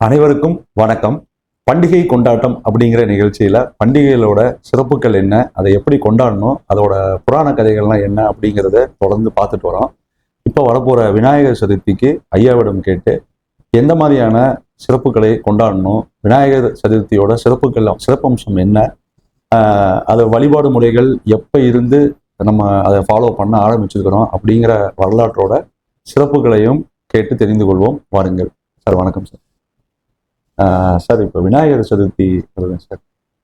அனைவருக்கும் வணக்கம். பண்டிகை கொண்டாட்டம் அப்படிங்கிற நிகழ்ச்சியில பண்டிகைகளோட சிறப்புகள் என்ன அதை எப்படி கொண்டாடணும் அதோட புராண கதைகள்லாம் என்ன அப்படிங்கிறத தொடர்ந்து பார்த்துட்டு வரோம். இப்போ வரப்போற விநாயகர் சதுர்த்திக்கு ஐயாவிடம் கேட்டு எந்த மாதிரியான சிறப்புகளை கொண்டாடணும் விநாயகர் சதுர்த்தியோட சிறப்புகள் சிறப்பம்சம் என்ன அதை அது வழிபாடு முறைகள் எப்போ இருந்து நம்ம அதை ஃபாலோ பண்ண ஆரம்பிச்சிருக்கிறோம் அப்படிங்கிற வரலாற்றோட சிறப்புகளையும் கேட்டு தெரிந்து கொள்வோம். வாருங்கள். சார் வணக்கம் சார். சார் இப்போ விநாயகர் சதுர்த்தி வருதுங்க சார்.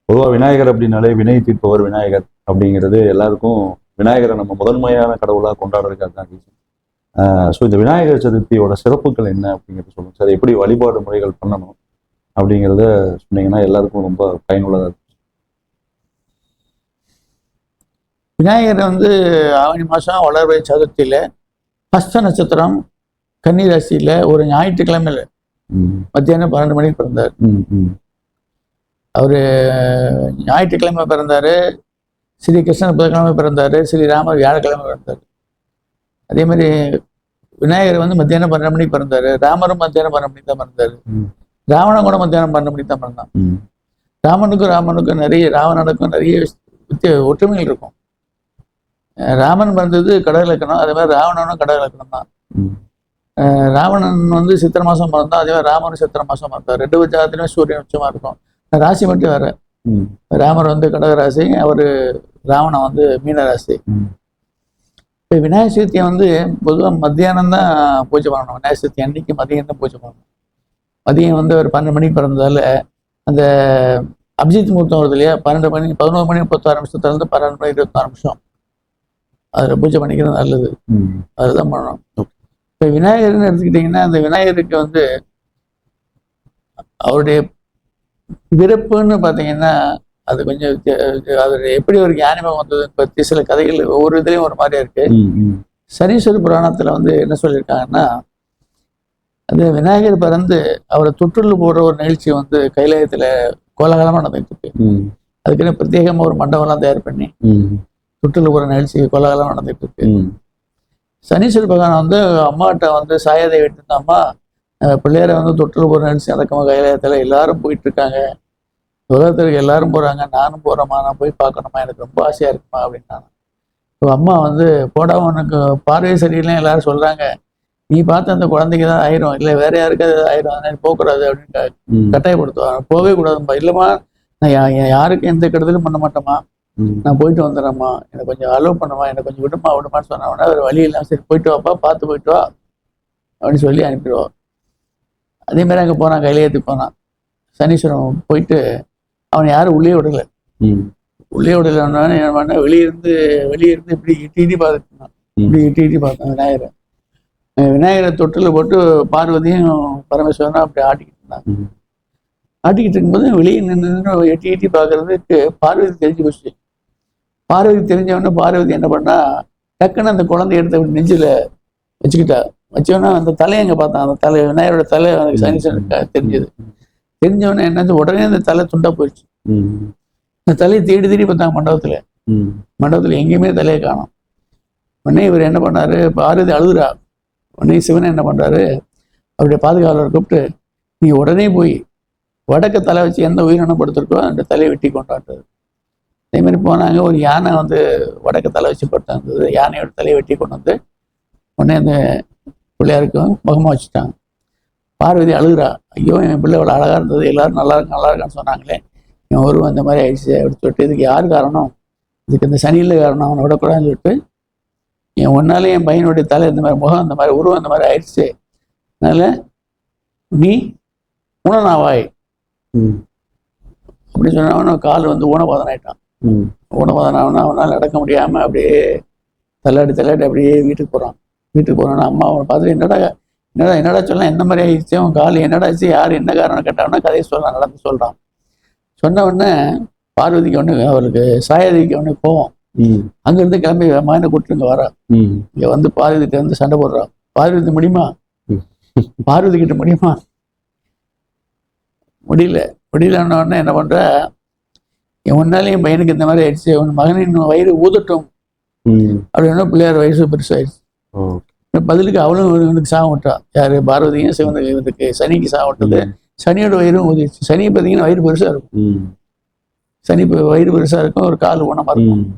பொதுவாக விநாயகர் அப்படின்னாலே வினை தீர்ப்பவர் விநாயகர் அப்படிங்கிறது எல்லாருக்கும் விநாயகரை நம்ம முதன்மையான கடவுளாக கொண்டாடுறதுக்காக தான் ஸோ இந்த விநாயகர் சதுர்த்தியோட சிறப்புகள் என்ன அப்படிங்கிறத சொல்லுங்க சார். எப்படி வழிபாடு முறைகள் பண்ணணும் அப்படிங்கிறத சொன்னீங்கன்னா எல்லாருக்கும் ரொம்ப பயனுள்ளதாக இருக்கும். விநாயகர் வந்து ஆவணி மாதம் வளர்வை சதுர்த்தியில் ஹஸ்த நட்சத்திரம் கன்னி ராசியில் ஒரு ஞாயிற்றுக்கிழமையில் மத்தியானம் பன்னெண்டு மணிக்கு பிறந்தார். அவர் ஞாயிற்றுக்கிழமை பிறந்தார் ஸ்ரீ கிருஷ்ணன் புதன்கிழமை பிறந்தார் ஸ்ரீராமர் வியாழக்கிழமை பிறந்தார். அதே மாதிரி விநாயகர் வந்து மத்தியானம் பன்னெண்டு மணிக்கு பிறந்தார் ராமரும் மத்தியானம் பன்னெண்டு மணிக்கு தான் பிறந்தார். ராவணன் கூட மத்தியானம் பன்னெண்டு மணிக்கு தான் பிறந்தான். ராமனுக்கும் ராமனுக்கும் நிறைய ராவணனுக்கும் நிறைய வித்திய ஒற்றுமைகள் இருக்கும். ராமன் பிறந்தது கடக இலக்கணம் அதே மாதிரி ராவணனும் கடக இலக்கணம் தான். ராவணன் வந்து சித்திரை மாசம் பிறந்தான் அதே ராமனும் சித்திரை மாசம் பிறந்தார் ரெண்டு ஜாதத்துலையும் சூரியன் உச்சமா இருக்கும். ராசி மட்டும் வேற. ராமர் வந்து கடக ராசி அவர் ராவணன் வந்து மீன ராசி. ம். இப்போ விநாயகர் சதுர்த்தியை வந்து பொதுவாக மத்தியானம் தான் பூஜை பண்ணணும். விநாயகர் சதுர்த்தி அன்னைக்கு மதியம் தான் பூஜை பண்ணணும். மதியம் வந்து ஒரு பன்னெண்டு மணிக்கு பிறந்ததால அந்த அபிஜித் முகூர்த்தம் வருது இல்லையா? பன்னெண்டு மணி பதினோரு மணி முப்பத்தாறு நிமிஷத்துலேருந்து பன்னெண்டு மணி இருபத்தாறு நிமிஷம். அதில் பூஜை பண்ணிக்கிறது நல்லது. அதுதான் பண்ணணும். இப்போ விநாயகர்னு எடுத்துக்கிட்டிங்கன்னா அந்த விநாயகருக்கு வந்து அவருடைய பிறப்புன்னு பார்த்தீங்கன்னா அது கொஞ்சம் அவர் எப்படி ஒரு ஞானிமம் வந்தது பற்றி சில கதைகள் ஒவ்வொரு இதுலேயும் ஒரு மாதிரியா இருக்கு. சனீஸ்வர புராணத்தில் வந்து என்ன சொல்லியிருக்காங்கன்னா அது விநாயகர் பிறந்து அவரை தொற்றுள்ள போடுற ஒரு நிகழ்ச்சி வந்து கைலாயத்தில் கோலாகலமாக நடந்துட்டு இருக்கு. அதுக்குன்னு பிரத்யேகமாக ஒரு மண்டபம்லாம் தயார் பண்ணி தொற்றுள்ள போகிற நிகழ்ச்சி கோலாகலமாக நடந்துட்டு இருக்கு. சனீஸ்வர பகவான் வந்து அம்மாட்ட வந்து சாயதை விட்டு அம்மா பிள்ளையாரை வந்து தொற்றுல போகிற நிகழ்ச்சி நடக்கும் கைலாயத்தில் எல்லாரும் போயிட்டு இருக்காங்க உலகத்திற்கு எல்லாரும் போகிறாங்க நானும் போகிறேம்மா நான் போய் பார்க்கணுமா? எனக்கு ரொம்ப ஆசையாக இருக்குமா? அப்படின்னாங்க. இப்போ அம்மா வந்து போடா உனக்கு பார்வை சரியில்லை எல்லாரும் சொல்கிறாங்க நீ பார்த்த அந்த குழந்தைக்கு தான் ஆயிரும். இல்லை வேற யாருக்காவது ஆயிரும். அதனால போகக்கூடாது அப்படின்னு கட்டாயப்படுத்துவாங்க. போகவே கூடாதும்மா. இல்லைம்மா நான் யாருக்கும் எந்த கெடுதலும் பண்ண மாட்டேம்மா. ம், நான் போயிட்டு வந்துடுறேம்மா. எனக்கு கொஞ்சம் அலோவ் பண்ணுமா எனக்கு கொஞ்சம் விடுமா விடுமான்னு சொன்னவொடனே ஒரு வழி இல்லை சரி போயிட்டு வாப்பா பார்த்து போயிட்டு வா அப்படின்னு சொல்லி அனுப்பிடுவோம் அதே மாதிரி அங்கே போனான் கையிலேயத்துக்கு போனான். சனீஸ்வரன் போயிட்டு அவனை யாரும் உள்ளே விடல. உள்ளே விடலன்னா என்ன பண்ண வெளியே இருந்து வெளியே இருந்து இப்படி இட்டி இட்டி பார்த்துட்டு இருந்தான். இப்படி இட்டி இட்டி பார்த்தான் விநாயகரை. விநாயகரை தொட்டில் போட்டு பார்வதியும் பரமேஸ்வரனும் அப்படி ஆட்டிக்கிட்டு இருந்தாங்க. ம். ஆட்டிக்கிட்டு இருக்கும்போது வெளியே நின்று எட்டி எட்டி பார்க்கறதுக்கு பார்வதி தெரிஞ்சு போச்சு. பார்வதி தெரிஞ்சவொடனே பார்வதி என்ன பண்ணா டக்குன்னு அந்த குழந்தைய எடுத்து அப்படி நெஞ்சில் வச்சுக்கிட்டா. வச்சோன்னா அந்த தலையை அங்கே பார்த்தான். அந்த தலை விநாயகரோட தலை அவனுக்கு சனீஸ்வரனுக்கு தெரிஞ்சது. தெரிஞ்சவொடனே என்னாச்சு உடனே அந்த தலை துண்டா போயிடுச்சு. அந்த தலையை தேடி தேடி பார்த்தாங்க மண்டபத்தில். மண்டபத்தில் எங்கேயுமே தலையை காணோம். உடனே இவர் என்ன பண்ணாரு பார்வதி அழுகுறா உடனே சிவன் என்ன பண்றாரு அவருடைய பாதுகாவலர் கூப்பிட்டு நீ உடனே போய் வடக்க தலை வச்சு எந்த உயிரினம் படுத்திருக்கோ அந்த தலையை வெட்டி கொண்டாட்டாரு அதே மாதிரி போனாங்க. ஒரு யானை வந்து வடக்க தலை வச்சு படுத்து இருந்தது யானையோட தலையை வெட்டி கொண்டு வந்து உடனே அந்த பிள்ளையாருக்கும் முகமாக வச்சுட்டாங்க. பார்வதி அழுகுறா. ஐயோ என் பிள்ளை இவ்வளோ அழகா இருந்தது. எல்லாரும் நல்லா இருக்கு நல்லா இருக்கான்னு சொன்னாங்களே. என் உருவம் இந்த மாதிரி ஆயிடுச்சு அப்படி சொல்லிட்டு இதுக்கு யார் காரணம்? இதுக்கு இந்த சனியில் காரணம். அவனை விடக்கூடாதுன்னு சொல்லிட்டு என் ஒன்னாலே என் பையனுடைய தலை இந்த மாதிரி முகம் இந்த மாதிரி உருவம் இந்த மாதிரி ஆயிடுச்சு. அதனால நீ ஊனனாவாய். ம், அப்படி சொன்னவன கால் வந்து ஊனபாதன் ஆயிட்டான் ஆகணும் அவனால் நடக்க முடியாமல் அப்படியே தள்ளாடி தள்ளாடி அப்படியே வீட்டுக்கு போகிறான் வீட்டுக்கு போகிறான் அம்மா அவனை பார்த்து என்னடா என்னடா என்னடா சொல்லலாம் எந்த மாதிரி ஆயிடுச்சு? அவன் கால் என்னடா ஆச்சு? யார் என்ன காரணம் கேட்டாங்கன்னா கதையை சொல்லலாம் நடந்து சொல்கிறான் சொன்ன உடனே பார்வதிக்கு ஒன்று அவளுக்கு சாயதிக்கு ஒன்று போவோம் ம், அங்கேருந்து கிளம்பி மகனை கூட்டிட்டு இங்க வரா? இங்க வந்து பார்வதிட்ட வந்து சண்டை போடுறா. பார்வதி முடியுமா. பார்வதி கிட்ட முடியுமா? முடியல. முடியலன்ன உடனே என்ன பண்ற? என் முன்னாலே என் பையனுக்கு இந்த மாதிரி ஆயிடுச்சு. உன் மகனின் வயிறு ஊதட்டும். அப்படின்னா பிள்ளையார் வயசு பெருசாயிடுச்சு. பதிலுக்கு அவளும் இவனுக்கு சாபம் விட்டா. யாரு? பார்வதியும் சிவனுக்கு இவனுக்கு சனிக்கு சாபம் விட்டது. சனியோட வயிறும் ஊதிடுச்சு. சனி பார்த்தீங்கன்னா வயிறு பெருசாக இருக்கும். சனி வயிறு பெருசாக இருக்கும். ஒரு கால் ஊனமாக இருக்கும்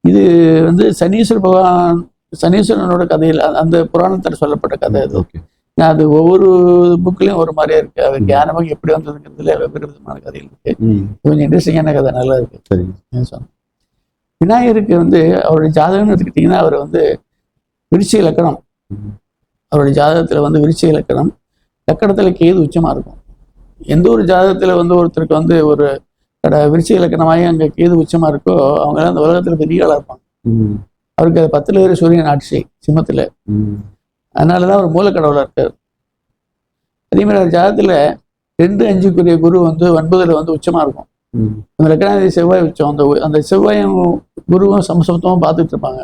இது வந்து சனீஸ்வர பகவான் சனீஸ்வரனோட கதையில் அந்த- அந்த புராணத்தில் சொல்லப்பட்ட கதை அது. ஓகே. நான் அது ஒவ்வொரு புக்லையும் ஒரு மாதிரியா இருக்கு. அவர் ஞானமாக எப்படி வந்ததுங்கிறதுல வெவ்வேறு விதமான கதைகள் இருக்கு. கொஞ்சம் இன்ட்ரெஸ்டிங்கான கதை நல்லா இருக்கு. சொன்னேன். விநாயகருக்கு வந்து அவருடைய ஜாதகம்னு எடுத்துக்கிட்டிங்கன்னா அவர் வந்து விருச்சிக லக்கணம். ம். அவருடைய ஜாதகத்தில் வந்து விருச்சிக லக்கணம். லக்கணத்தில் கேது உச்சமாக இருக்கும். எந்த ஒரு ஜாதகத்தில் வந்து ஒருத்தருக்கு வந்து ஒரு கட விருச்சிக லக்கணமாகி அங்கே கேது உச்சமாக இருக்கோ அவங்களாம் அந்த உலகத்தில் பெரிய ஆளாக இருப்பாங்க. அவருக்கு அது பத்தில் வேறு சூரியன் ஆட்சி சிம்மத்தில். அதனால தான் அவர் மூலக்கடவுளாக இருக்கார். அதே மாதிரி அவர் ஜாதகத்தில் ரெண்டு அஞ்சுக்குரிய குரு வந்து ஒன்பதுல வந்து உச்சமாக இருக்கும். ம். அந்த லக்கணாதி செவ்வாய் உச்சம். அந்த அந்த செவ்வாயும் குருவும் சமசமத்துவம் பார்த்துட்டு இருப்பாங்க.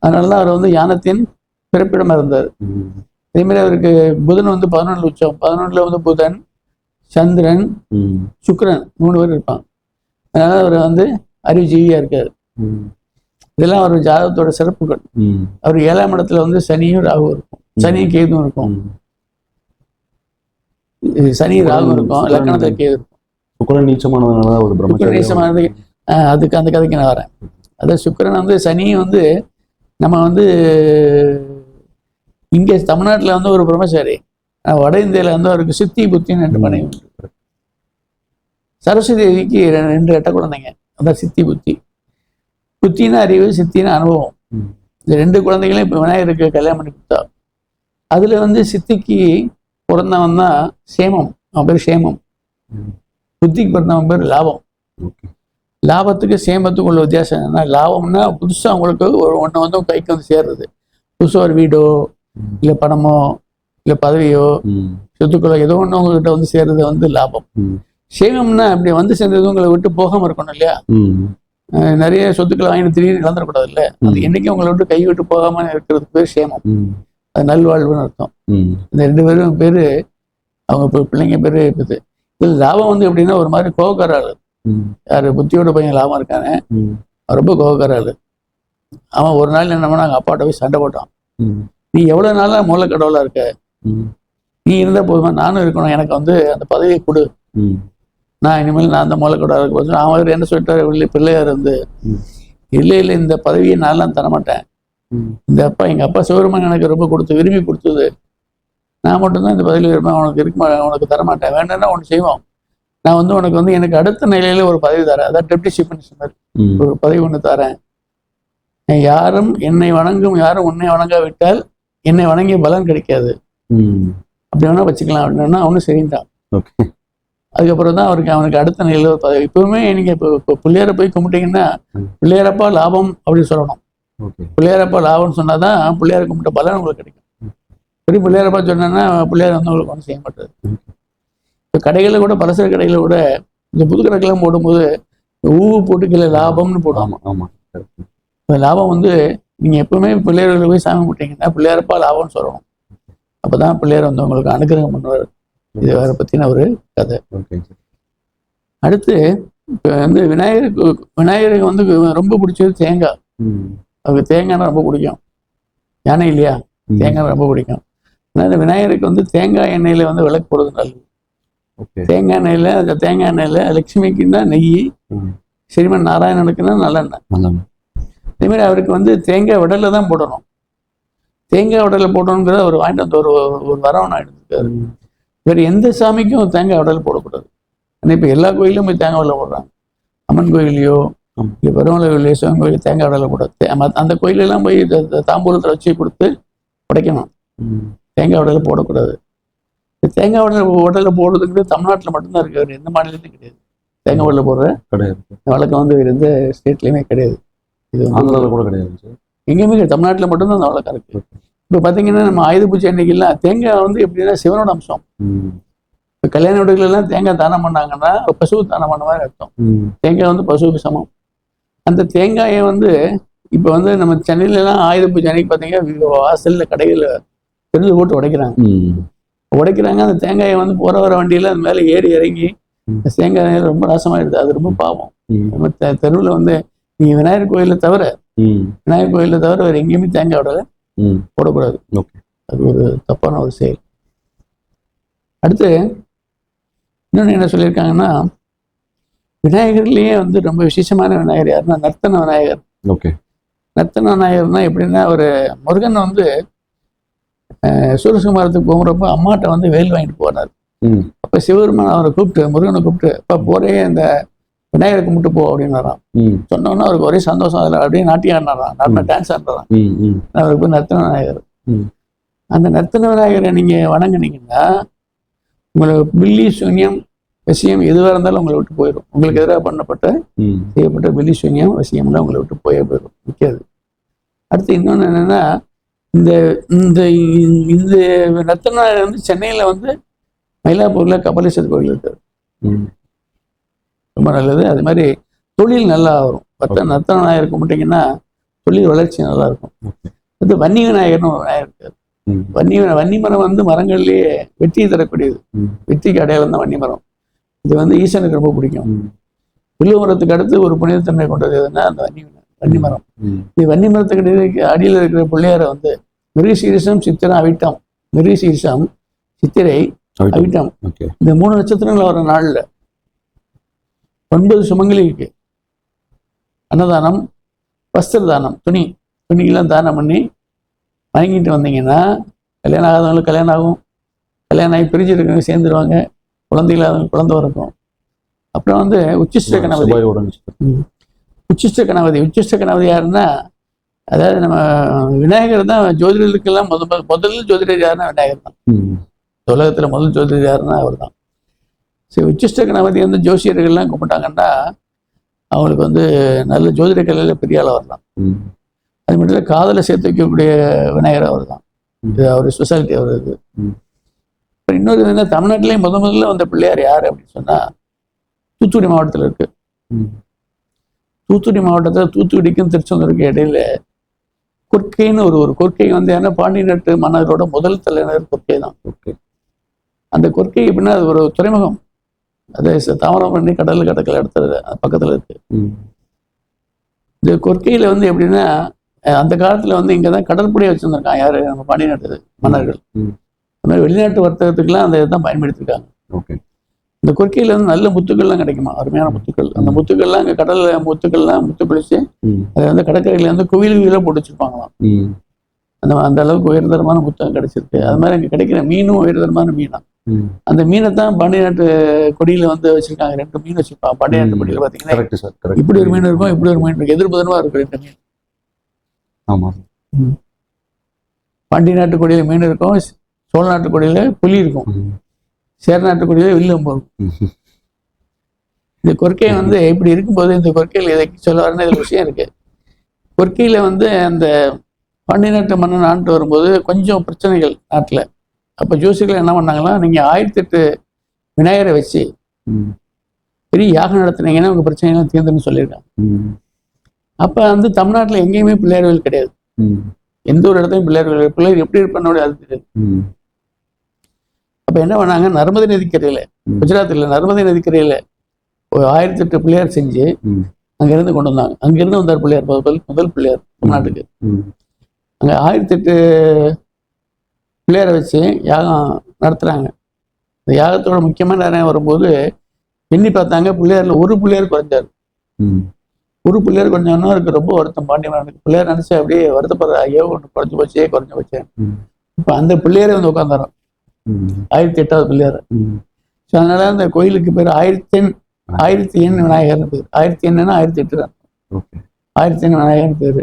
அதனால தான் அவர் வந்து ஞானத்தின் பிறப்பிடமா இருந்தார். ம். அதே மாதிரி அவருக்கு புதன் வந்து பதினொன்றுல உச்சம். பதினொன்றுல வந்து புதன் சந்திரன் ம். சுக்கிரன் மூணு பேர் இருப்பாங்க. அதனால அவர் வந்து அறிவுஜீவியா இருக்காரு. ம். இதெல்லாம் அவர் ஜாதகத்தோட சிறப்புகள். அவர் ஏழாம் இடத்துல வந்து சனியும் ராகுவும் இருக்கும். சனியும் கேதுவும் இருக்கும். சனி ராகு இருக்கும். லக்கணத்துல கேது இருக்கும். சுக்கரன் நீச்சமானதுனால ஒரு சுக்கிரன் பிரம்மச்சாரி நீச்சமானது அதுக்கு அந்த கதைக்கு நான் வரேன். அதான் சுக்கிரன் வந்து சனி வந்து நம்ம வந்து இங்க தமிழ்நாட்டுல வந்து ஒரு பிரம்மச்சாரி. வட இந்தியால வந்து அவருக்கு சித்தி புத்தின்னு ரெண்டு மனைவி. சரஸ்வதி தேவிக்கு ரெண்டு எட்ட குழந்தைங்க அதான் சித்தி புத்தி. புத்தின அறிவு சித்தின அனுபவம். இந்த ரெண்டு குழந்தைகளையும் இப்போ விநாயகருக்கு கல்யாணம் பண்ணி கொடுத்தா அதுல வந்து சித்திக்கு பிறந்தவன் தான் சேமம். அவன் பேர் சேமம். புத்திக்கு பிறந்தவன் பேர் லாபம். லாபத்துக்கு சேமத்துக்கு உள்ள வித்தியாசம் என்னன்னா லாபம்னா புதுசா உங்களுக்கு ஒரு ஒண்ணு வந்து கைக்கு வந்து சேர்றது. புதுசா ஒரு வீடோ. இல்ல பணமோ இல்ல பதவியோ சொத்துக்களோ ஏதோ ஒண்ணு உங்ககிட்ட வந்து சேர்றது வந்து லாபம். சேமம்னா அப்படி வந்து சேர்ந்தது உங்களை விட்டு போகாம இருக்கணும் இல்லையா? நிறைய சொத்துக்களை வாங்கி திடீர்னு இழந்துடக்கூடாது இல்ல அது. என்னைக்கும் உங்களை விட்டு கை விட்டு போகாம இருக்கிறதுக்கு பேர் சேமம். அது நல்வாழ்வுன்னு அர்த்தம். இந்த ரெண்டு பேரும் பேரு அவங்க பிள்ளைங்க பேரு இருக்குது இதுல லாபம் வந்து எப்படின்னா ஒரு மாதிரி கோவக்கார ஆளு ம். யாரு புத்தியோட பையன் லாபம் இருக்கானே. ரொம்ப கோவக்கார ஆளு அவன் ஒரு நாள் என்ன பண்ணா அப்பாட்ட போய் சண்டை போட்டான். நீ எவ்வளவு நாளா மூல கடவுளா இருக்க நீ இருந்தா போதுமா? நானும் இருக்கணும். எனக்கு வந்து அந்த பதவியை கொடு. நான் இனிமேல் நான் அந்த மூல கடவுளா இருக்க அவர் என்ன சொல்லிட்டாரு? இல்லை பிள்ளையார் வந்து. இல்லை இல்லை இந்த பதவியை நான்லாம் தரமாட்டேன். இந்த அப்பா எங்க அப்பா சிவருமன் எனக்கு ரொம்ப கொடுத்து விரும்பி கொடுத்தது. நான் மட்டும்தான் இந்த பதவியில் இருப்பேன். உனக்கு இருக்குமா? உனக்கு தரமாட்டேன். வேண்டாம்னா ஒன்று செய்வோம். நான் வந்து உனக்கு வந்து எனக்கு அடுத்த நிலையில ஒரு பதவி தரேன். அதான் டெப்டி சீஃப் மினிஸ்டர் ஒரு பதவி ஒன்று தரேன். யாரும் என்னை வணங்கும் யாரும் உன்னை வணங்காவிட்டால் என்னை வணங்கிய பலன் கிடைக்காது. அப்படி வேணா வச்சுக்கலாம். அப்படின்னா அவனும் சரிந்தான் ஓகே. அதுக்கப்புறம் தான் அவருக்கு அவனுக்கு அடுத்த நிலையில ஒரு பதவி இப்பவுமே நீங்க இப்போ இப்போ பிள்ளையார போய் கும்பிட்டீங்கன்னா. பிள்ளையாரப்பா லாபம் அப்படின்னு சொல்லணும் பிள்ளையாரப்பா லாபம்னு சொன்னாதான் பிள்ளையார கும்பிட்ட பலன் உங்களுக்கு கிடைக்கும் இப்படி பிள்ளையாரப்பா சொன்னா பிள்ளையார் வந்து உங்களுக்கு ஒன்றும் செய்ய மாட்டாது. இப்போ கடைகளில் கூட பலசர கடைகளில் கூட இந்த புது கணக்கெல்லாம் போடும்போது ஊவு போட்டு கீழே லாபம்னு போடுவாங்க ஆமா ஆமா correct. இந்த லாபம் வந்து நீங்க எப்பவுமே பிள்ளையார்களை போய் சாமி கும்பிட்டீங்கன்னா பிள்ளையாரப்பா லாபம்னு சொல்லணும் அப்பதான் பிள்ளையார் வந்து உங்களுக்கு அனுகிரகம் பண்ணுவார் இது வேற பத்தின ஒரு சார் அடுத்து இப்போ வந்து விநாயகருக்கு விநாயகருக்கு வந்து ரொம்ப பிடிச்சது தேங்காய். அவருக்கு தேங்காய்னா ரொம்ப பிடிக்கும். யானை இல்லையா. தேங்காய் ரொம்ப பிடிக்கும். அதனால விநாயகருக்கு வந்து தேங்காய் எண்ணெயில வந்து விளக்கு போடுறது நல்லது. தேங்காய் எண்ணெயில அந்த தேங்காய் எண்ணெயில லட்சுமிக்குன்னா நெய் ஸ்ரீமன் நாராயணனுக்குன்னா நல்லெண்ணெய். நல்லா அதே மாதிரி அவருக்கு வந்து தேங்காய் உடல்ல தான் போடணும். தேங்காய் உடல்ல போடணுங்கிறத அவர் வாங்கிட்டு வந்து ஒரு ஒரு வரவன் ம். வேறு எந்த சாமிக்கும் தேங்காய் உடல் போடக்கூடாது. ஆனால் இப்போ எல்லா கோயிலும் போய் தேங்காய் உடல போடுறாங்க. அம்மன் கோயிலையோ. இல்லை பெருமலை கோயிலையோ சிவன் கோயில் தேங்காய் உடல போடாது அந்த கோயிலெல்லாம் போய் தாம்பூலத்தில் வச்சு கொடுத்து உடைக்கணும். தேங்காய் உடல போடக்கூடாது. தேங்காய் உடல் உடல போடுறதுங்கிறது தமிழ்நாட்டில் மட்டும்தான் இருக்கு. வேறு எந்த மாநிலத்தையும் கிடையாது. தேங்காய் உடல போடுற கிடையாது. வழக்கம் வந்து வேறு எந்த ஸ்டேட்லையுமே கிடையாது. இது ஆந்திராவில் கூட கிடையாது எங்கேயுமே. தமிழ்நாட்டில் மட்டும்தான் அந்த வழக்கம் இருக்கு. இப்போ பார்த்தீங்கன்னா நம்ம ஆயுத பூஜை அன்னைக்கெல்லாம் தேங்காய் வந்து எப்படின்னா சிவனோட அம்சம். இப்போ கல்யாண வீடுகளெல்லாம் தேங்காய் தானம் பண்ணாங்கன்னா பசு தானம் பண்ண மாதிரி அர்த்தம். தேங்காய் வந்து பசுவுக்கு சமம். அந்த தேங்காயை வந்து இப்போ வந்து நம்ம சென்னையிலலாம் ஆயுத பூஜை அன்னைக்கு பார்த்தீங்கன்னா வாசலில் கடைகளில் தெருவில் போட்டு உடைக்கிறாங்க. உடைக்கிறாங்க அந்த தேங்காயை வந்து போகிற வர வண்டியில் அது மேலே ஏறி இறங்கி தேங்காய் ரொம்ப நாசமாயிடுது. அது ரொம்ப பாவம். நம்ம தெருவில் வந்து நீங்கள் விநாயகர் கோயிலை தவிர விநாயகர் கோயிலை தவிர வேறு எங்கேயுமே தேங்காய் உடலை ம் போடக்கூடாது. அது ஒரு தப்பான ஒரு செயல். அடுத்து இன்னொன்று என்ன சொல்லியிருக்காங்கன்னா விநாயகர்லேயே வந்து ரொம்ப விசேஷமான விநாயகர் யாருன்னா நர்த்தன விநாயகர். ஓகே. நர்த்தன விநாயகர்னா எப்படின்னா ஒரு முருகன் வந்து அஹ், சூரசம்ஹாரத்துக்கு போகிறப்ப அம்மாட்ட வந்து வேல் வாங்கிட்டு போனார். அப்போ சிவபெருமான் அவரை கூப்பிட்டு முருகனை கூப்பிட்டு அப்போ போறே இந்த விநாயகரை கும்பிட்டு போ அப்படின்னாராம். சொன்னோன்னா அவருக்கு ஒரே சந்தோஷம். அதில் அப்படியே நாட்டியம் ஆடினாராம். நடன டான்ஸ் ஆடுறாராம் ம் அவருக்கு பேர் நர்த்தன விநாயகர். அந்த நர்த்தன விநாயகரை நீங்கள் வணங்குனீங்கன்னா உங்களுக்கு பில்லி சூன்யம் விஷயம் எதுவாக இருந்தாலும் உங்களை விட்டு போயிடும். உங்களுக்கு எதிராக பண்ணப்பட்ட செய்யப்பட்ட பில்லி சூன்யம் விஷயம்லாம் உங்களை விட்டு போயே போயிடும். நிற்காது அடுத்து இன்னொன்று என்னென்னா இந்த இந்த இந்த நர்த்தன விநாயகர் வந்து சென்னையில் வந்து மயிலாப்பூரில் கபாலீஸ்வரர் கோயில் இருக்குது ம். ரொம்ப நல்லது. அது மாதிரி தொழில் நல்லா வரும். பத்த நர்த்தன விநாயகர் கும்பிட்டீங்கன்னா தொழில் வளர்ச்சி நல்லா இருக்கும். அது வன்னி விநாயகர்னு ஒரு விநாயகர் இருக்காரு. வன்னி வன்னி மரம் வந்து மரங்கள்லேயே வெற்றி தரக்கூடியது. வெற்றிக்கு அடையாளம் தான் வன்னி மரம் இது வந்து ஈசனுக்கு ரொம்ப பிடிக்கும். ம். வில்லு மரத்துக்கு அடுத்து ஒரு புனிதத்தன்மை கொண்டது எதுன்னா அந்த வன்னி வன்னி மரம் இது வன்னி மரத்துக்கு அடியில- இருக்கிற பிள்ளையாரை வந்து மிருகசீரிசம் சித்திரம் அவிட்டம். மிருகசீரிசம் சித்திரை அவிட்டம். இந்த மூணு நட்சத்திரங்கள் வர நாள்ல ஒன்பது சுமங்கலிக்கு அன்னதானம் வஸ்திர தானம் துணி துணிக்கெல்லாம் தானம் பண்ணி வாங்கிட்டு வந்தீங்கன்னா கல்யாணம் ஆகாதவங்களுக்கு கல்யாணம் ஆகும். கல்யாணம் ஆகி பிரிஞ்சு இருக்கவங்க சேர்ந்துருவாங்க. குழந்தை இல்லாதவங்க குழந்தை பிறக்கும். அப்புறம் வந்து உச்சிஷ்ட கணபதி. உச்சிஷ்ட கணபதி. உச்சிஷ்ட கணபதி யாருன்னா அதாவது நம்ம விநாயகர் தான் ஜோதிடர்களுக்கெல்லாம் முத முத- முதல்ல ஜோதிடர் யாருன்னா விநாயகர் தான். உலகத்தில் முதல் ஜோதிடர் யாருன்னா அவர் தான் சரி உச்சிஷ்ட கணபதி வந்து ஜோசியர்கள்லாம் கும்பிட்டாங்கன்னா அவங்களுக்கு வந்து நல்ல ஜோதிட கலையில் பெரிய ஆளாக வரலாம். அது மட்டும் இல்லை காதலை சேர்த்து வைக்கக்கூடிய விநாயகர் அவர் தான் இது அவர் ஸ்பெஷாலிட்டி அவர் இது. அப்புறம் இன்னொரு என்ன தமிழ்நாட்டிலேயே முத முதல்ல வந்த பிள்ளையார் யார் அப்படின்னு சொன்னால் தூத்துக்குடி மாவட்டத்தில் இருக்கு. தூத்துக்குடி மாவட்டத்தில் தூத்துக்குடிக்கும் திருச்செந்தூருக்கு இடையில கொர்க்கைன்னு ஒரு ஒரு கொர்க்கை வந்து ஏன்னா பாண்டி நாட்டு மன்னரோட முதல் தலைநகர் கொர்க்கை தான். அந்த கொர்க்கை எப்படின்னா அது ஒரு துறைமுகம். அது தாமிரபரணி கடல் கடற்கரை இடத்துல பக்கத்தில் இருக்கு. இந்த கொர்க்கையில் வந்து எப்படின்னா அந்த காலத்தில் வந்து இங்கே தான் கடற்படையை வச்சுருந்துருக்கான் யார்? நம்ம பாண்டி நாட்டு மன்னர்கள். அந்த மாதிரி வெளிநாட்டு வர்த்தகத்துக்குலாம் அந்த இதை பயன்படுத்தியிருக்காங்க ஓகே. இந்த கொர்க்கையில் வந்து நல்ல முத்துக்கள்லாம் கிடைக்குமா? அருமையான முத்துக்கள். அந்த முத்துக்கள்லாம் இங்கே கடலில் முத்துக்கள்லாம் முத்து பிடிச்சி அதை வந்து கடற்கரையில் வந்து குவியல் குவியலாக போட்டு வச்சிருப்பாங்களாம். அந்த அந்த அளவுக்கு உயர்தரமான புத்தகம் கிடைச்சிருக்கு. அது மாதிரி அங்கே கிடைக்கிற மீனும் உயர்தரமான மீனா அந்த மீனை தான் பாண்டிய நாட்டு கொடியில வந்து வச்சிருக்காங்க. ரெண்டு மீன் வச்சிருப்பாங்க. பாண்டிய நாட்டு. கொடியில பாத்தீங்கன்னா இப்படி ஒரு மீன் இருக்கும் இப்படி ஒரு மீன் இருக்கும். எதிர்புதனமா இருக்கும் ரெண்டு மீன். ஆமா. பாண்டிய நாட்டு கொடியில மீன் இருக்கும் சோழ நாட்டு கொடியில புலி இருக்கும். சேர நாட்டு கொடியில வில்லம்பு இருக்கும். இந்த கொர்க்கை வந்து இப்படி இருக்கும்போது இந்த கொர்க்கையில் எதை சொல்ல வரேன்னு இதுல விஷயம் இருக்கு. கொர்க்கையில வந்து அந்த பாண்டிய நாட்டு மன்னன் ஆண்டு வரும்போது கொஞ்சம் பிரச்சனைகள் நாட்டுல. அப்ப ஜோசிகள் என்ன பண்ணாங்கன்னா நீங்க ஆயிரத்தி எட்டு விநாயகரை வச்சு பெரிய யாகம் நடத்துனீங்கன்னா உங்க பிரச்சனைலாம் தீர்ந்துன்னு சொல்லியிருக்காங்க. அப்ப வந்து தமிழ்நாட்டுல எங்கேயுமே பிள்ளையார் கோயில் கிடையாது எந்த ஒரு இடத்தையும் பிள்ளையார் கோயில் பிள்ளையார் எப்படி இருப்பானோட அது தெரியாது. அப்ப என்ன பண்ணாங்க? நர்மதை நதிக்கரையில. குஜராத்தில் நர்மதை நதிக்கரையில ஒரு ஆயிரத்தி எட்டு பிள்ளையார் செஞ்சு அங்கிருந்து கொண்டு வந்தாங்க. அங்கிருந்து வந்தார் பிள்ளையார் முதல் முதல் பிள்ளையார் தமிழ்நாட்டுக்கு. அங்க ஆயிரத்தி எட்டு பிள்ளையாரை வச்சு யாகம் நடத்துறாங்க. இந்த யாகத்தோட முக்கியமான நேரம் வரும்போது எண்ணி பார்த்தாங்க பிள்ளையார்ல ஒரு பிள்ளையார் குறைஞ்சார். ஒரு பிள்ளையார் குறைஞ்சோன்னா அதுக்கு ரொம்ப வருத்தம் பாண்டியன் பிள்ளையார் நினைச்சு அப்படியே வருத்தப்படுற ஐயோ ஒன்று குறைஞ்சு போச்சே குறைஞ்சு போச்சே. இப்போ அந்த பிள்ளையாரே வந்து உட்காந்துறோம் ஆயிரத்தி எட்டாவது பிள்ளையார். ஸோ அதனால அந்த கோயிலுக்கு பேர் ஆயிரத்தி எண் ஆயிரத்தி எண் விநாயகர்னு பேர். ஆயிரத்தி எண்ணுன்னா ஆயிரத்தி எட்டு தான். ஆயிரத்தி எண் விநாயகர்னு பேர்.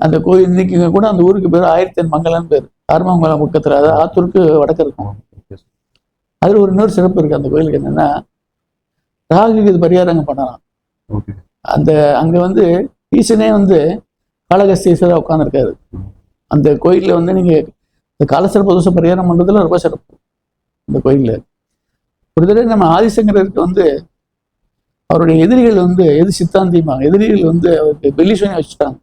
அந்த கோயில் இன்னைக்கு கூட அந்த ஊருக்கு பேர் ஆயிரத்தி எண் மங்கலம்னு பேர். ஆர்மங்கலம் பக்கத்தில் அதாவது ஆத்தூருக்கு வடக்கு இருக்கும். அதில் ஒரு இன்னொரு சிறப்பு இருக்கு அந்த கோயிலுக்கு என்னன்னா ராகுக்கு இது பரிகாரம் பண்ணலாம் அந்த அங்க வந்து ஈசனே வந்து காளகஸ்தீஸ்வரர் உட்காந்துருக்காரு அந்த கோயில்ல வந்து நீங்க இந்த காலசிறப்பு தோஷ பரிகாரம் பண்றதுல ரொம்ப சிறப்பு. இந்த கோயில்ல. ஒரு தடவை நம்ம ஆதிசங்கரருக்கு வந்து அவருடைய எதிரிகள் வந்து எது சித்தாந்தியமா எதிரிகள் வந்து அவருக்கு பெல்லிசோனி வச்சுட்டாங்க.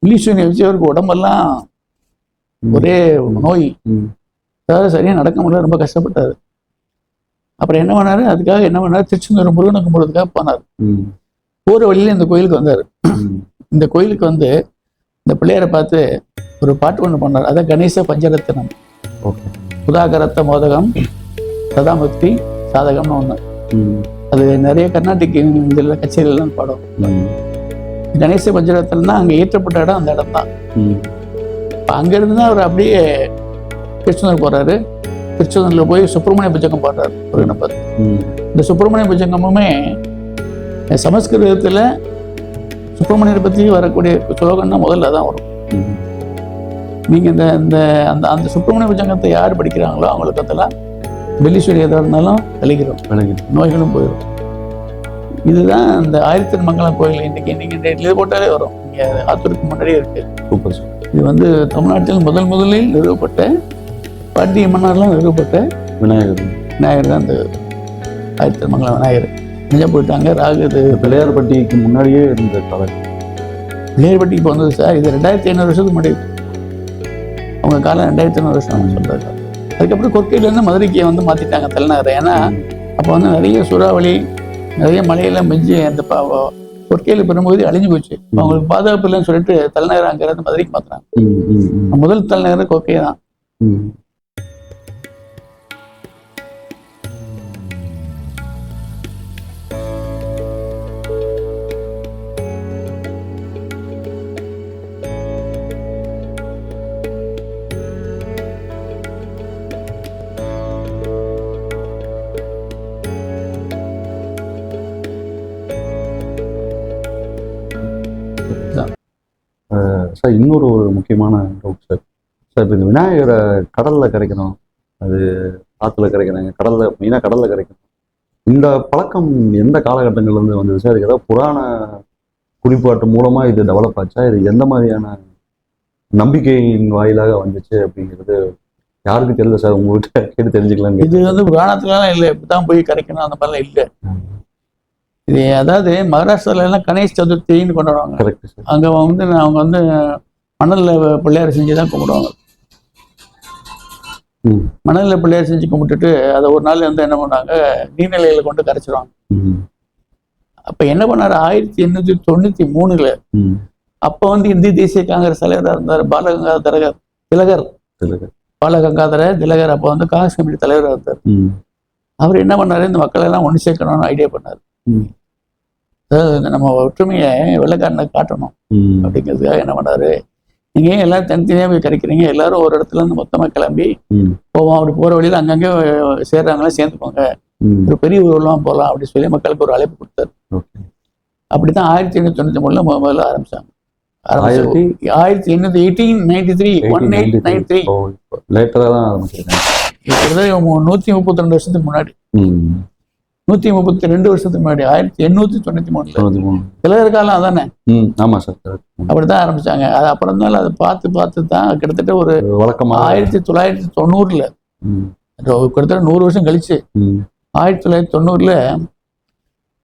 பெல்லிசோனி வச்சு அவருக்கு உடம்பெல்லாம் ஒரே நோய். அதாவது சரியா நடக்க முடியல ரொம்ப கஷ்டப்பட்டாரு. அப்புறம் என்ன பண்ணாரு? அதுக்காக என்ன பண்ணாரு? திருச்செந்தூர் முருகனை கும்பிடுறதுக்காக போனார். போற வழியில இந்த கோயிலுக்கு வந்தார். இந்த கோயிலுக்கு வந்து இந்த பிள்ளையாரை பார்த்து ஒரு பாட்டு ஒன்று பண்ணார். அதான் கணேச பஞ்சரத்னம் ஓகே. உதாகரத்த மோதகம் சதாமுக்தி சாதகம்னு ஒன்று அது நிறைய கர்நாடிக் இதில் கச்சேரிலாம் பாடும். கணேச பஞ்சரத்னா அங்கே ஏற்றப்பட்ட இடம் அந்த இடம் தான் இப்போ அங்கேருந்து தான் அவர் அப்படியே திருச்செந்தூர் போகிறாரு திருச்செந்தூரில் போய் சுப்பிரமணிய புஜங்கம் பாடுறாரு ஒரு பார்த்து. இந்த சுப்பிரமணிய புஜங்கமுமே சமஸ்கிருதத்தில் சுப்பிரமணியரை பற்றி வரக்கூடிய ஸ்லோகம்னா முதல்ல தான் வரும். நீங்கள் இந்த இந்த அந்த அந்த சுப்பிரமணிய புஜங்கத்தை யார் படிக்கிறாங்களோ அவங்களுக்கு அதெல்லாம் பெல்லிஸ்வரி எதாக இருந்தாலும் தெளிக்கிறோம் விளங்குது. நோய்களும் போயிடும் இதுதான் இந்த ஆயிரத்தி மங்கலம் கோயில் இன்னைக்கு இன்னைக்கு டேட்ல போட்டாலே வரும். இங்கே ஆத்தூருக்கு முன்னாடியே இருக்கு. சூப்பர் சார் இது வந்து தமிழ்நாட்டில் முதல் முதலில் நிறுவப்பட்ட பாண்டிய மன்னர்லாம் நிறுவப்பட்ட விநாயகர். விநாயகர் தான் இந்த ஆயிரத்தி மங்கலம் விநாயகர். நிஜம் போயிட்டாங்க. ராகு இது பிள்ளையார்பட்டிக்கு முன்னாடியே இருந்த கலை பிள்ளையர்பட்டிக்கு இப்போ வந்தது சார். இது ரெண்டாயிரத்தி ஐநூறு வருஷத்துக்கு முன்னாடி. அவங்க காலம் ரெண்டாயிரத்தி ஐநூறு வருஷம் சொல்றாரு அதுக்கப்புறம் கொற்கையிலேருந்து மதுரைக்கு வந்து மாற்றிட்டாங்க தலைநகரை. ஏன்னா அப்போ வந்து நிறைய சூறாவளி நிறைய மழையெல்லாம் பெஞ்சு அந்த ப- கொற்கையில் பெரும்பகுதி அழிஞ்சு போச்சு. அவங்களுக்கு பாதுகாப்பு இல்லைன்னு சொல்லிட்டு தலைநகர் அங்கேருந்து மதுரைக்கு மாற்றினாங்க ம், ம், ம், முதல் தலைநகர் கொற்கை தான் சார் இன்னொரு ஒரு முக்கியமான டவுட் சார். சார் இப்போ இந்த விநாயகரை கடல்ல கரைக்கணும். அது ஆற்றுல கரைக்கிறாங்க. கடல்ல மெயினாக கடல்ல கரைக்கணும். இந்த பழக்கம் எந்த காலகட்டங்கள்ல இருந்து வந்தது சார்? இதுக்கு ஏதாவது புராண குறிப்பாட்டு மூலமா இது டெவலப் ஆச்சா? இது எந்த மாதிரியான நம்பிக்கையின் வாயிலாக வந்துச்சு அப்படிங்கிறது யாருக்கு தெரியல சார்? உங்கள்கிட்ட கேட்டு தெரிஞ்சுக்கலாம் இது வந்து புராணத்துலலாம் இல்லை. இப்படிதான் போய் கரைக்கணும் அந்த மாதிரிலாம் இல்லை. இது அதாவது மகாராஷ்டிரால எல்லாம் கணேஷ் சதுர்த்தின்னு கொண்டாடுவாங்க. கரெக்ட் சார் அங்கே வந்து அவங்க வந்து மணல்ல பிள்ளையார் செஞ்சு தான் கும்பிடுவாங்க. ம். மணல்ல பிள்ளையார் செஞ்சு கும்பிட்டுட்டு அதை ஒரு நாள் வந்து என்ன பண்ணாங்க? நீர்நிலையில கொண்டு கரைச்சிருவாங்க. ம். அப்ப என்ன பண்ணாரு? ஆயிரத்தி எண்ணூத்தி தொண்ணூத்தி மூணுல அப்ப வந்து இந்திய தேசிய காங்கிரஸ் தலைவராக இருந்தார் பாலகங்காதர திலகர். சொல்லுங்க பாலகங்காதர திலகர் அப்போ வந்து காங்கிரஸ் கமிட்டி தலைவராக இருந்தார் அவர் என்ன பண்ணாரு? இந்த மக்கள் எல்லாம் ஒன்று சேர்க்கணும்னு ஐடியா பண்ணார். அதாவது நம்ம ஒற்றுமையை வெள்ளைக்காரனை காட்டணும். அப்படிங்கிறதுக்காக என்ன பண்ணாரு நீங்க ஏன் எல்லாரும் தனித்தனியாக போய் கிடைக்கிறீங்க எல்லாரும் ஒரு இடத்துல இருந்து மொத்தமா கிளம்பி போவோம். அப்படி போற வழியில அங்கங்கே சேர்றாங்களா? சேர்ந்துக்கோங்க. ம். ஒரு பெரிய ஊர்வலம் போகலாம் அப்படி சொல்லி மக்களுக்கு ஒரு அழைப்பு கொடுத்தாரு. ஓகே. அப்படித்தான் ஆயிரத்தி எண்ணூத்தி தொண்ணூத்தி மூணுல முத முதல்ல ஆரம்பிச்சாங்க. ஆயிரத்தி? எண்ணூத்தி eighteen ninety three one eight nine three லேட்டராக தான் ஆரம்பிச்சிருக்காங்க. நூத்தி முப்பத்தி ரெண்டு வருஷத்துக்கு முன்னாடி. நூத்தி முப்பத்தி ரெண்டு வருஷத்துக்கு முன்னாடி ஆயிரத்தி எண்ணூத்தி தொண்ணூத்தி மூணுல தொண்ணூற்றி மூணு. திலகர் காலம் அதானே? ம் ஆமாம் சார் அப்படித்தான் ஆரம்பிச்சாங்க. அது அப்புறம் தான் அதை பார்த்து பார்த்து தான் கிட்டத்தட்ட ஒரு வழக்கமாக ஆயிரத்தி தொள்ளாயிரத்தி தொண்ணூறுல. கிட்டத்தட்ட நூறு வருஷம் கழிச்சு. ஆயிரத்தி தொள்ளாயிரத்தி தொண்ணூறுல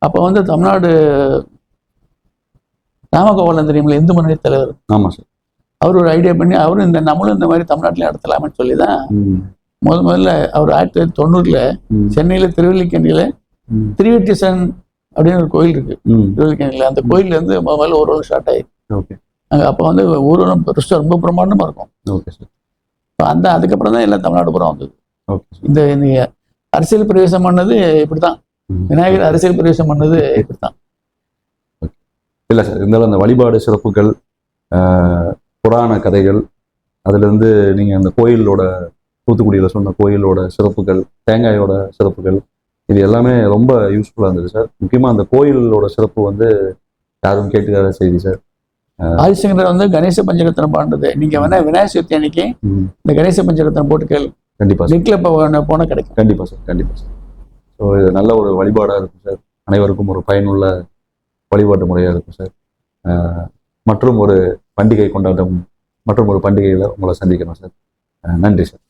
அப்போ வந்து தமிழ்நாடு ராமகோபாலன் தெரியுமில்ல இந்து முன்னணி தலைவர். ஆமாம் சார். அவர் ஒரு ஐடியா பண்ணி அவரும் இந்த நம்மளும் இந்த மாதிரி தமிழ்நாட்டில் நடத்தலாம்னு சொல்லி தான் முதல் முதல்ல அவர் ஆயிரத்தி தொள்ளாயிரத்தி தொண்ணூறுல சென்னையில திருவல்லிக்கேணியில ம் திருவெட்டிசன் அப்படின்னு ஒரு கோயில் இருக்கு. ம். திருவல்லிக்கேணியில. அந்த கோயில்ல இருந்து முத முதல்ல ஊர்வலம் ஸ்டார்ட் ஆகி ஓகே. அங்கே அப்போ வந்து ஊர்வலம் பெருசா ரொம்ப பிரமாண்டமா இருக்கும். ஓகே சார் அப்ப அந்த அதுக்கப்புறம் தான் எல்லாம் தமிழ்நாடு புறம் வந்தது. இந்த அரசியல் பிரவேசம் பண்ணது இப்படித்தான். ம். விநாயகர் அரசியல் பிரவேசம் பண்ணது இப்படித்தான். இல்லை சார் இருந்தாலும் அந்த வழிபாடு சிறப்புகள் புராண கதைகள் அதுலேருந்து நீங்கள் அந்த கோயிலோட தூத்துக்குடியில் சொன்ன கோயிலோட சிறப்புகள் தேங்காயோட சிறப்புகள் இது எல்லாமே ரொம்ப யூஸ்ஃபுல்லாக இருந்தது சார் முக்கியமாக அந்த கோயிலோட சிறப்பு வந்து யாரும் கேட்டுக்காத செய்தி சார் ஆதிசங்கர் வந்து கணேச பஞ்சரத்னம் பாண்டது நீங்க வேணா விநாயகர் சதுர்த்தி அன்னைக்கு இந்த கணேச பஞ்சரத்னம் போட்டு கேளு. கண்டிப்பாக சார் நெட்ல போன போனா கிடைக்கும். கண்டிப்பாக சார் கண்டிப்பாக சார் ஸோ இது நல்ல ஒரு வழிபாடாக இருக்கும் சார் அனைவருக்கும் ஒரு பயனுள்ள வழிபாட்டு முறையாக இருக்கும் சார் மற்றும் ஒரு பண்டிகை கொண்டாட்டம் மற்றும் ஒரு பண்டிகையில் உங்களை சந்திக்கிறோம் சார் நன்றி சார்